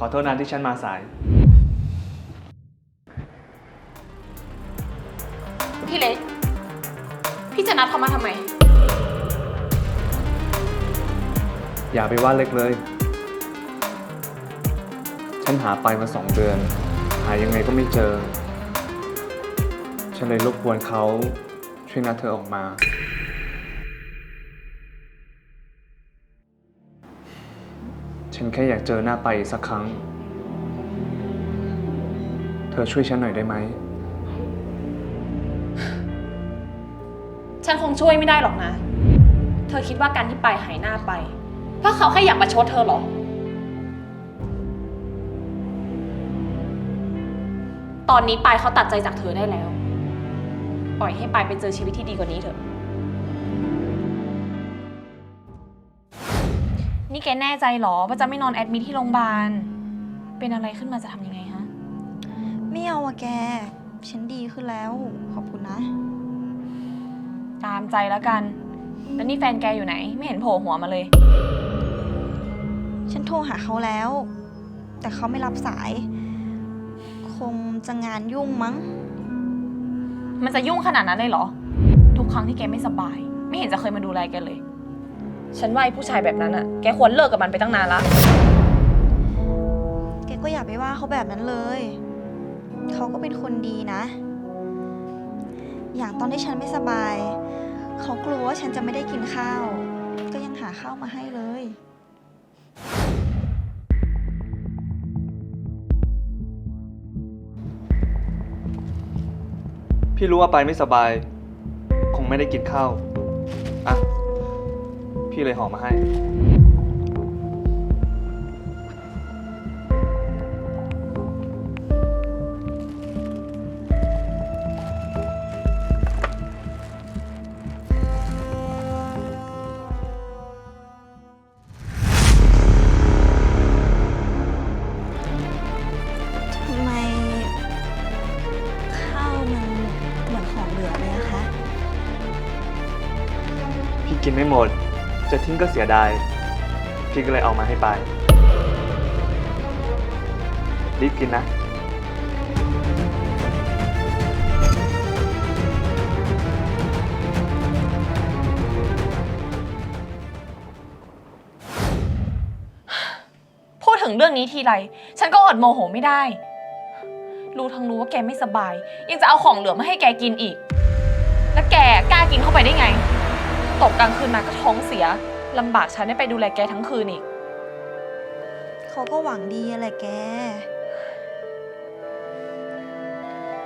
ขอโทษนะที่ฉันมาสาย พี่เล็ก พี่จะนัดเขามาทำไม อย่าไปว่าเล็กเลย ฉันหาไปมาสองเดือน หายังไงก็ไม่เจอ ฉันเลยรบกวนเขาช่วยนัดเธอออกมา แค่อยากเจอหน้าไปอีกสักครั้ง เธอช่วยฉันหน่อยได้ไหม ฉันคงช่วยไม่ได้หรอกนะ เธอคิดว่าการที่ไปหายหน้าไป เพราะเขาแค่อยากมาชดเธอเหรอ ตอนนี้ปายเขาตัดใจจากเธอได้แล้ว ปล่อยให้ปายไปเจอชีวิตที่ดีกว่านี้เถอะ นี่แกแน่ใจเหรอว่าจะไม่นอนแอดมิทที่โรงพยาบาล เป็นอะไรขึ้นมาจะทำยังไงฮะ ไม่เอาอะแก ฉันดีขึ้นแล้ว ขอบคุณนะ ตามใจแล้วกัน แล้วนี่แฟนแกอยู่ไหน ไม่เห็นโผล่หัวมาเลย ฉันโทรหาเขาแล้ว แต่เขาไม่รับสาย คงจะงานยุ่งมั้ง มันจะยุ่งขนาดนั้นเลยเหรอ ทุกครั้งที่แกไม่สบาย ไม่เห็นจะเคยมาดูแลแกเลย ฉันว่าไอ้ผู้ชายแบบนั้นอะแกควรเลิกกับมันไปตั้งนานละ แกก็อย่าไปว่าเขาแบบนั้นเลย เขาก็เป็นคนดีนะ อย่างตอนที่ฉันไม่สบาย เขากลัวว่าฉันจะไม่ได้กินข้าว ก็ยังหาข้าวมาให้เลย พี่รู้ว่าไปไม่สบาย คงไม่ได้กินข้าว อะ พี่เลยห่อมาให้ ทำไม ข้าวมันเหมือนของเหลือเลยอะคะ พี่กินไม่หมด จะทิ้งก็เสียดาย พี่ก็เลยเอามาให้ไป รีบกินนะ พูดถึงเรื่องนี้ทีไร ฉันก็อดโมโหไม่ได้ รู้ทั้งรู้ว่าแกไม่สบาย ยังจะเอาของเหลือมาให้แกกินอีก แล้วแกกล้ากินเข้าไปได้ไง ตกกลางคืนมาก็ท้องเสียลำบากฉันได้ไปดูแลแกทั้งคืนอีก เขาก็หวังดีอะไรแก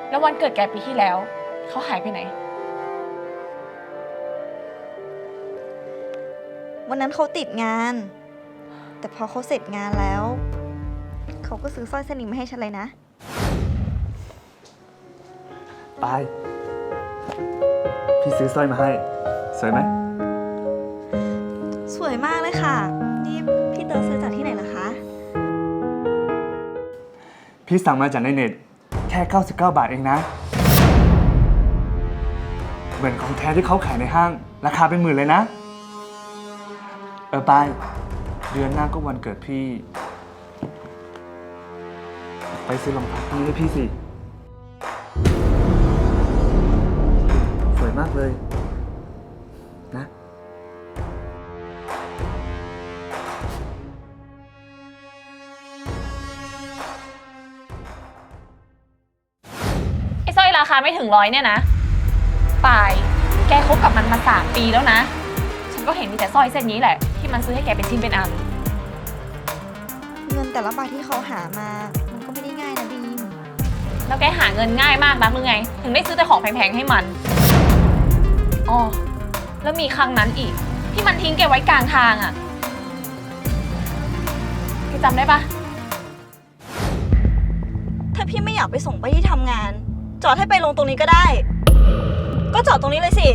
แล้ววันเกิดแกปีที่แล้ว เขาหายไปไหน วันนั้นเขาติดงาน แต่พอเขาเสร็จงานแล้ว เขาก็ซื้อสร้อยเส้นนี้มาให้ฉันเลยนะ ไป พี่ซื้อสร้อยมาให้ สวยไหมส วยมากเลยค่ะ นี่พี่เต๋อซื้อจากที่ไหนล่ะคะ พี่สั่งมาจากในเน็ต แค่ 99 บาทเองนะ เหมือนของแท้ที่เขาขายในห้าง ราคาเป็นหมื่นเลยนะ เออไป เดือนหน้าก็วันเกิดพี่ ไปซื้อรองเท้าคู่นี้ให้พี่สิ สวยมากเลย นะ ไอ้สร้อยราคาไม่ถึงร้อยเนี่ยนะปาย แกคบกับมันมาสามปีแล้วนะ ฉันก็เห็นมีแต่สร้อยเส้นนี้แหละ ที่มันซื้อให้แกเป็นชิ้นเป็นอัน เงินแต่ละบาทที่เขาหามา มันก็ไม่ได้ง่ายนะบีมแล้วแกหาเงินง่ายมากนักหรือไง ถึงได้ซื้อแต่ของแพงๆให้มันอ๋อแล้วมีครั้งนั้นอีก ที่มันทิ้งแกไว้กลางทางอะ่ะแกจำได้ปะถ้าพี่ไม่อยากไปส่งไปที่ทำงาน จอดให้ไปลงตรงนี้ก็ได้ ก็จอดตรงนี้เลยสิ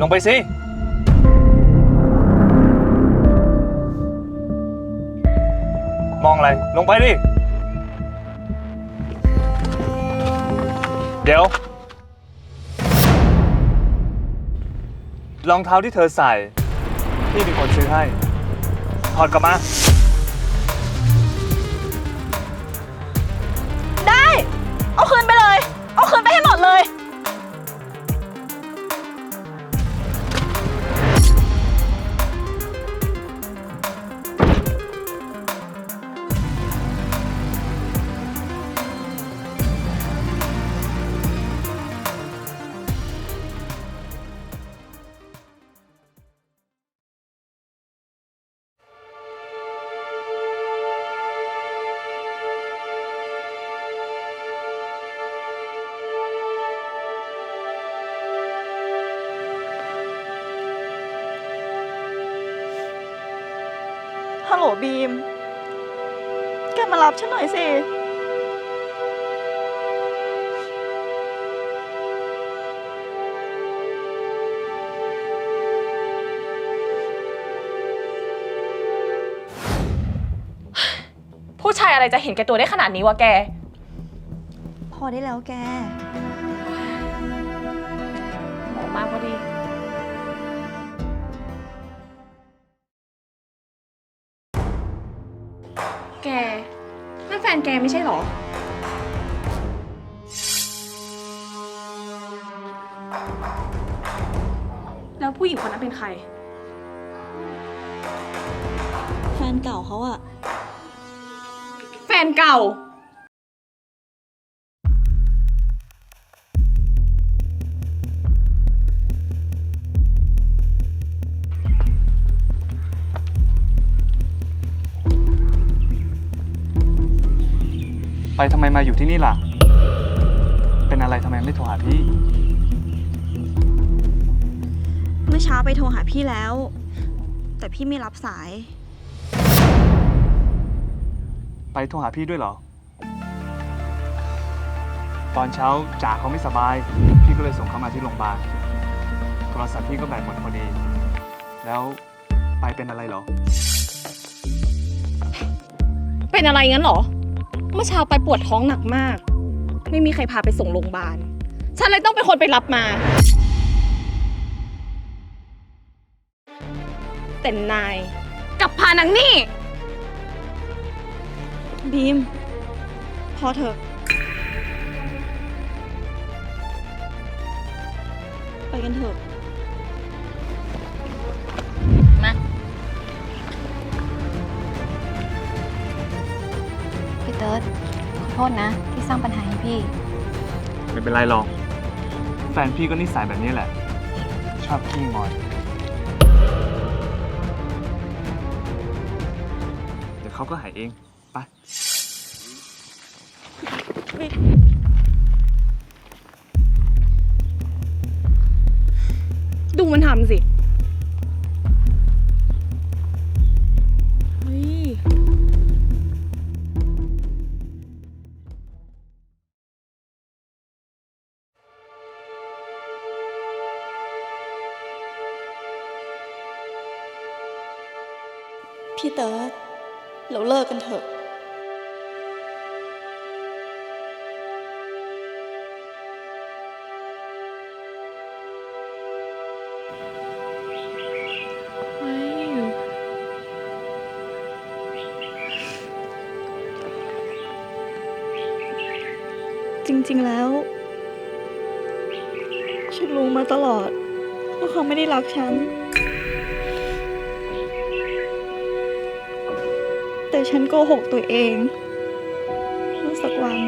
ลงไปสิ มองอะไร ลงไปดิ เดี๋ยว รองเท้าที่เธอใส่ พี่เป็นคนซื้อให้ ถอดกลับมา ฮัลโหลบีม แกมารับฉันหน่อยสิ ผู้ชายอะไรจะเห็นแก่ตัวได้ขนาดนี้วะแก พอได้แล้วแก ออกมาพอดี แก นั่นแฟนแกไม่ใช่เหรอ แล้วผู้หญิงคนนั้นเป็นใคร แฟนเก่าเขาอะ แฟนเก่า ไปทำไมมาอยู่ที่นี่ล่ะ เป็นอะไรทำไมไม่โทรหาพี่ เมื่อเช้าไปโทรหาพี่แล้ว แต่พี่ไม่รับสาย ไปโทรหาพี่ด้วยเหรอ ตอนเช้าจ่าเขาไม่สบาย พี่ก็เลยส่งเขามาที่โรงพยาบาล โทรศัพท์พี่ก็แบตหมดพอดี แล้วไปเป็นอะไรเหรอ เป็นอะไรงั้นเหรอ เมื่อเช้าไปปวดท้องหนักมาก ไม่มีใครพาไปส่งโรงพยาบาล ฉันเลยต้องเป็นคนไปรับมา แต่นายกลับพานางนี่ บีม พอเถอะ ไปกันเถอะ โทษนะ ที่สร้างปัญหาให้พี่ ไม่เป็นไรหรอก แฟนพี่ก็นิสัยแบบนี้แหละ ชอบขี้งอนเดี๋ยวเขาก็หายเองไปดูมันทำสิ พี่เติร์ดเราเลิกกันเถอะเฮ้ยจริงๆแล้ว ฉันรู้มาตลอดว่าเขาไม่ได้รักฉัน แต่ฉันโกหกตัวเองว่าสักวัน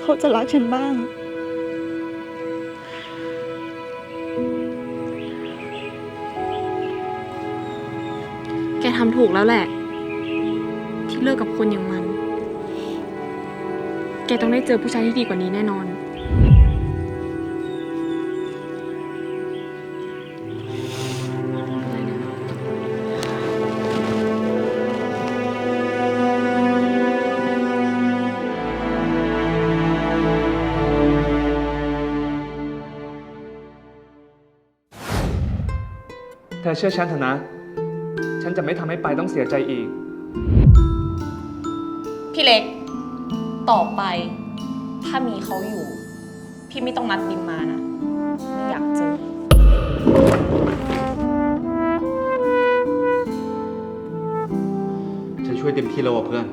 เขาจะรักฉันบ้าง แกทำถูกแล้วแหละ ที่เลิกกับคนอย่างมัน แกต้องได้เจอผู้ชายที่ดีกว่านี้แน่นอน เธอเชื่อฉันเถอะนะ ฉันจะไม่ทำให้ไปายต้องเสียใจอีก พี่เล็ก ต่อไป ถ้ามีเขาอยู่ พี่ไม่ต้องนัดบิมมานะ ไม่อยากเจอ ฉันช่วยเต็มที่แล้วอะเพื่อน